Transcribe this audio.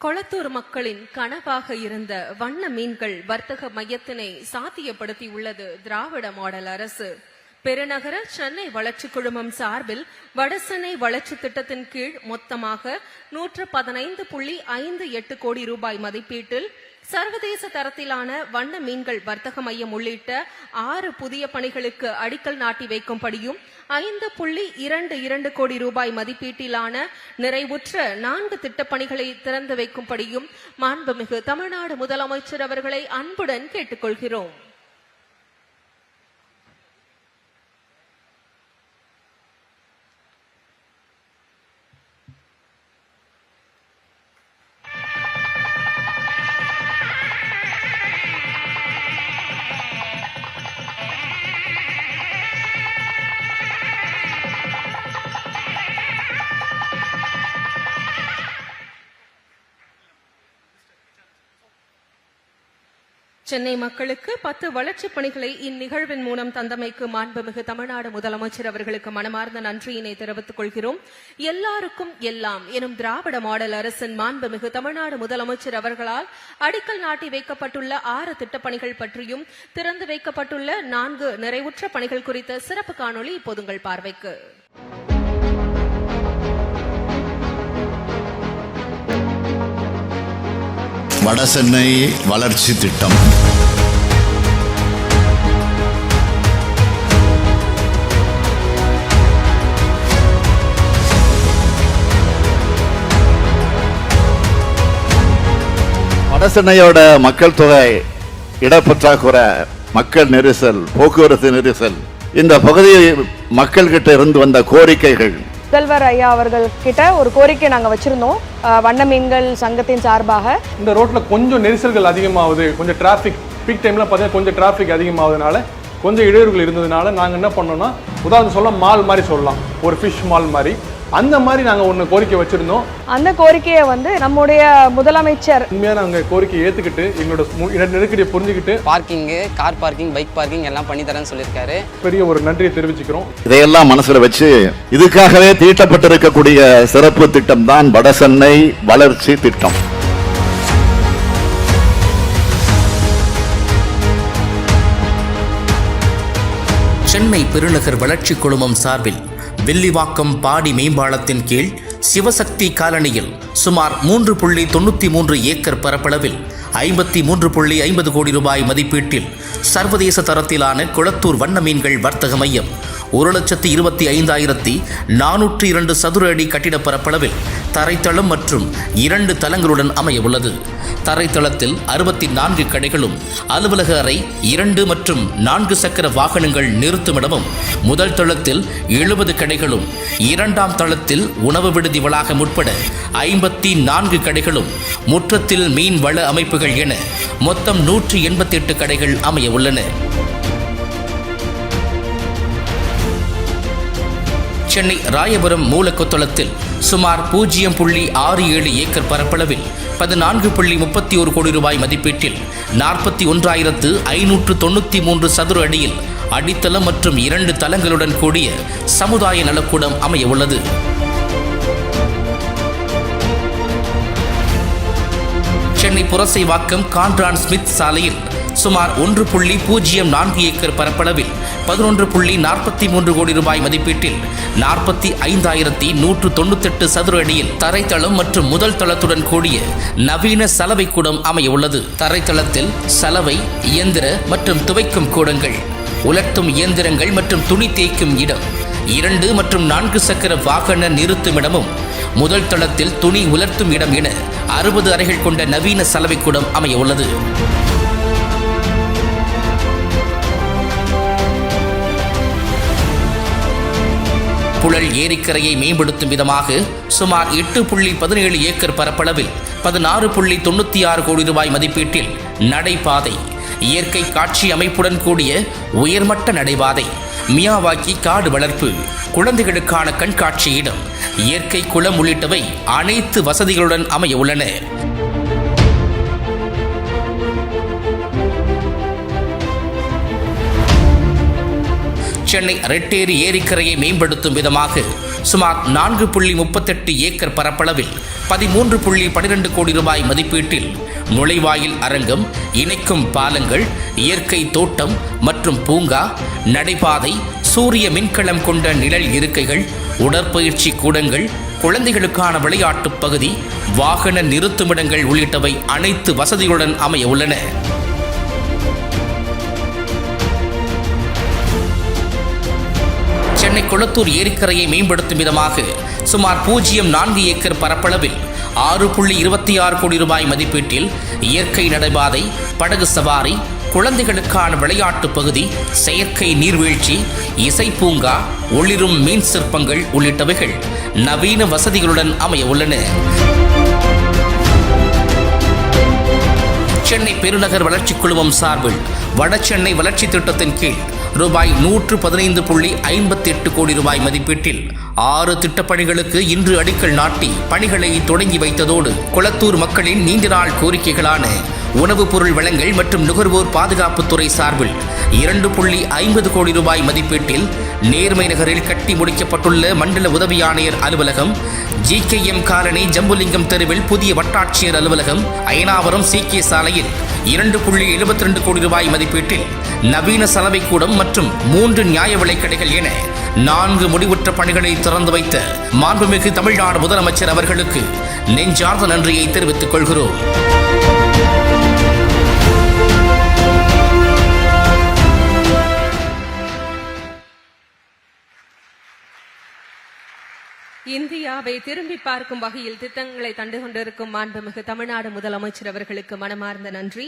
கொளத்தூர் மக்களின் கனவாக இருந்த வண்ண மீன்கள் வர்த்தக மையத்தினை சாத்தியப்படுத்தியுள்ளது திராவிட மாடல் அரசு. பெருநகர சென்னை வளர்ச்சி குழுமம் சார்பில் வடசென்னை வளர்ச்சி திட்டத்தின் கீழ் மொத்தமாக நூற்று பதினைந்து புள்ளி ஐந்து எட்டு கோடி ரூபாய் மதிப்பீட்டில் சர்வதேச தரத்திலான வண்ண மீன்கள் வர்த்தக மையம் உள்ளிட்ட ஆறு புதிய பணிகளுக்கு அடிக்கல் நாட்டி வைக்கும்படியும் ஐந்து புள்ளி இரண்டு இரண்டு கோடி ரூபாய் மதிப்பீட்டிலான நிறைவுற்ற நான்கு திட்டப்பணிகளை திறந்து வைக்கும்படியும் மாண்புமிகு தமிழ்நாடு முதலமைச்சர் அவர்களை அன்புடன் கேட்டுக்கொள்கிறோம். சென்னை மக்களுக்கு பத்து வளர்ச்சிப் பணிகளை இந்நிகழ்வின் மூலம் தந்தமைக்கு மாண்புமிகு தமிழ்நாடு முதலமைச்சர் அவர்களுக்கு மனமார்ந்த நன்றியினை தெரிவித்துக் கொள்கிறோம். எல்லாருக்கும் எல்லாம் எனும் திராவிட மாடல் அரசின் மாண்புமிகு தமிழ்நாடு முதலமைச்சர் அவர்களால் அடிக்கல் நாட்டி வைக்கப்பட்டுள்ள ஆறு திட்டப்பணிகள் பற்றியும் திறந்து வைக்கப்பட்டுள்ள நான்கு நிறைவுற்ற பணிகள் குறித்த சிறப்பு காணொளி இப்போது உங்கள் பார்வைக்கு. வடசென்னை வளர்ச்சி திட்டம். வடசென்னையோட மக்கள் தொகை இடப்பற்றாக்குறை மக்கள் நெரிசல் போக்குவரத்து நெரிசல். இந்த பகுதியில் மக்கள்கிட்ட இருந்து வந்த கோரிக்கைகள் முதல்வர் ஐயா அவர்கள் கிட்ட ஒரு கோரிக்கை நாங்கள் வச்சுருந்தோம். வண்ண மீன்கள் சங்கத்தின் சார்பாக. இந்த ரோட்டில் கொஞ்சம் நெரிசல்கள் அதிகமாகுது. கொஞ்சம் டிராஃபிக் பீக் டைமில் பார்த்தீங்கன்னா கொஞ்சம் டிராஃபிக் அதிகமாகுதுனால கொஞ்சம் இடையூறுகள் இருந்ததுனால நாங்கள் என்ன பண்ணோம்னா உதாரணம் சொல்ல மால் மாதிரி சொல்லலாம். ஒரு ஃபிஷ் மால் மாதிரி. அந்த மாதிரி நாங்கள் ஒன்று கோரிக்கை வச்சுருந்தோம். அந்த கோரிக்கையை வந்து நம்முடைய முதலமைச்சர் உண்மையாக நாங்கள் கோரிக்கையை ஏற்றுக்கிட்டு எங்களோட நெருக்கடியை புரிஞ்சுக்கிட்டு பார்க்கிங்கு கார் பார்க்கிங் பைக் பார்க்கிங் எல்லாம் பண்ணி தரேன்னு சொல்லியிருக்காரு. பெரிய ஒரு நன்றியை தெரிவிச்சுக்கிறோம். இதையெல்லாம் மனசுல வச்சு இதுக்காகவே தீட்டப்பட்டிருக்கக்கூடிய சிறப்பு திட்டம் தான் வடசென்னை வளர்ச்சி திட்டம். சென்னை பெருநகர் வளர்ச்சிக் குழுமம் சார்பில் வில்லிவாக்கம் பாடி மேம்பாலத்தின் கீழ் சிவசக்தி காலனியில் சுமார் மூன்று புள்ளி தொண்ணூற்றி மூன்று ஏக்கர் பரப்பளவில் ஐம்பத்தி மூன்று புள்ளி ஐம்பது கோடி ரூபாய் மதிப்பீட்டில் சர்வதேச தரத்திலான குளத்தூர் வண்ண மீன்கள் வர்த்தக மையம் ஒரு லட்சத்தி இருபத்தி ஐந்தாயிரத்தி நானூற்றி இரண்டு சதுர அடி கட்டிட பரப்பளவில் தரைத்தளம் மற்றும் இரண்டு தளங்களுடன் அமைய உள்ளது தரைத்தளத்தில் அறுபத்தி நான்கு கடைகளும் அலுவலக அறை இரண்டு மற்றும் நான்கு சக்கர வாகனங்கள் நிறுத்துமிடமும் முதல் தளத்தில் எழுபது கடைகளும் இரண்டாம் தளத்தில் உணவு விடுதி வளாகம் உட்பட ஐம்பத்தி நான்கு கடைகளும் முற்றத்தில் மீன் வள அமைப்புகள் என மொத்தம் நூற்றி எண்பத்தி எட்டு கடைகள் அமைய உள்ளன சென்னை ராயபுரம் மூலக்கொத்தளத்தில் சுமார் பூஜ்ஜியம் புள்ளி ஆறு ஏழு ஏக்கர் பரப்பளவில் பதினான்கு புள்ளி முப்பத்தி ஒரு கோடி ரூபாய் மதிப்பீட்டில் நாற்பத்தி ஒன்றாயிரத்து ஐநூற்று தொண்ணூற்றி மூன்று சதுர அடியில் அடித்தளம் மற்றும் இரண்டு தளங்களுடன் கூடிய சமுதாய நலக்கூடம் அமைய உள்ளது. சென்னை புரசைவாக்கம் கான்ட்ரான் ஸ்மித் சாலையில் சுமார் ஒன்று புள்ளி பூஜ்ஜியம் நான்கு ஏக்கர் பரப்பளவில் பதினொன்று புள்ளி நாற்பத்தி மூன்று கோடி ரூபாய் மதிப்பீட்டில் நாற்பத்தி ஐந்தாயிரத்தி நூற்று தொண்ணூத்தெட்டு சதுர அடியில் தரைத்தளம் மற்றும் முதல் தளத்துடன் கூடிய நவீன சலவை கூடம் அமையவுள்ளது தரைத்தளத்தில் சலவை இயந்திர மற்றும் துவைக்கும் கூடங்கள் உலர்த்தும் இயந்திரங்கள் மற்றும் துணி தேய்க்கும் இடம் இரண்டு மற்றும் நான்கு சக்கர வாகன நிறுத்துமிடமும் முதல் தளத்தில் துணி உலர்த்தும் இடம் என அறுபது அறைகள் கொண்ட நவீன சலவைக்கூடம் அமைய உள்ளது. புழல் ஏரிக்கரையை மேம்படுத்தும் விதமாக சுமார் எட்டு புள்ளி பதினேழு ஏக்கர் பரப்பளவில் பதினாறு புள்ளி தொண்ணூற்றி ஆறு கோடி ரூபாய் மதிப்பீட்டில் நடைபாதை இயற்கை காட்சி அமைப்புடன் கூடிய உயர்மட்ட நடைபாதை மியாவாக்கி காடு வளர்ப்பு குழந்தைகளுக்கான கண்காட்சி இடம் இயற்கை குளம் உள்ளிட்டவை அனைத்து வசதிகளுடன் அமைய உள்ளன. சென்னை ரெட்டேரி ஏரிக்கரையை மேம்படுத்தும் விதமாக சுமார் நான்கு புள்ளி முப்பத்தெட்டு ஏக்கர் பரப்பளவில் பதிமூன்று புள்ளி பனிரெண்டு கோடி ரூபாய் மதிப்பீட்டில் நுழைவாயில் அரங்கம் இணைக்கும் பாலங்கள் இயற்கை தோட்டம் மற்றும் பூங்கா நடைபாதை சூரிய மின்கலம் கொண்ட நிழல் இருக்கைகள் உடற்பயிற்சி கூடங்கள் குழந்தைகளுக்கான விளையாட்டுப் பகுதி வாகன நிறுத்துமிடங்கள் உள்ளிட்டவை அனைத்து வசதிகளுடன் அமைய உள்ளன. குளத்தூர் ஏரிக்கரையை மேம்படுத்தும் விதமாக சுமார் பூஜ்ஜியம் நான்கு ஏக்கர் பரப்பளவில் ஆறு புள்ளி இருபத்தி ஆறு கோடி ரூபாய் மதிப்பீட்டில் இயற்கை நடைபாதை படகு சவாரி குழந்தைகளுக்கான விளையாட்டு பகுதி செயற்கை நீர்வீழ்ச்சி இசை பூங்கா ஒளிரும் மீன் சிற்பங்கள் உள்ளிட்டவைகள் நவீன வசதிகளுடன் அமைய உள்ளன. சென்னை பெருநகர் வளர்ச்சிக் குழுமம் சார்பில் வடசென்னை வளர்ச்சி திட்டத்தின் கீழ் ரூபாய் நூற்று பதினைந்து புள்ளி ஐம்பத்தி எட்டு கோடி ரூபாய் மதிப்பீட்டில் ஆறு திட்டப்பணிகளுக்கு இன்று அடிக்கல் நாட்டி பணிகளை தொடங்கி வைத்ததோடு குளத்தூர் மக்களின் நீண்ட நாள் கோரிக்கைகளான உணவுப் பொருள் வழங்கல் மற்றும் நுகர்வோர் பாதுகாப்புத்துறை சார்பில் இரண்டு புள்ளி ஐம்பது கோடி ரூபாய் மதிப்பீட்டில் நேர்மை நகரில் கட்டி முடிக்கப்பட்டுள்ள மண்டல உதவி ஆணையர் அலுவலகம் G K M colony Jambulingam தெருவில் புதிய வட்டாட்சியர் அலுவலகம் அயனாவரம் சி கே சாலையில் இரண்டு புள்ளி எழுபத்தி ரெண்டு கோடி ரூபாய் மதிப்பீட்டில் நவீன சலவை கூடம் மற்றும் மூன்று நியாய விலைக்கடைகள் என நான்கு முடிவுற்ற பணிகளை திறந்து வைத்த மாண்புமிகு தமிழ்நாடு முதலமைச்சர் அவர்களுக்கு நெஞ்சார்ந்த நன்றியை தெரிவித்துக் கொள்கிறோம். இந்தியாவை திரும்பி பார்க்கும் வகையில் திட்டங்களை தண்டு கொண்டிருக்கும் மாண்புமிகு தமிழ்நாடு முதலமைச்சர் அவர்களுக்கு மனமார்ந்த நன்றி.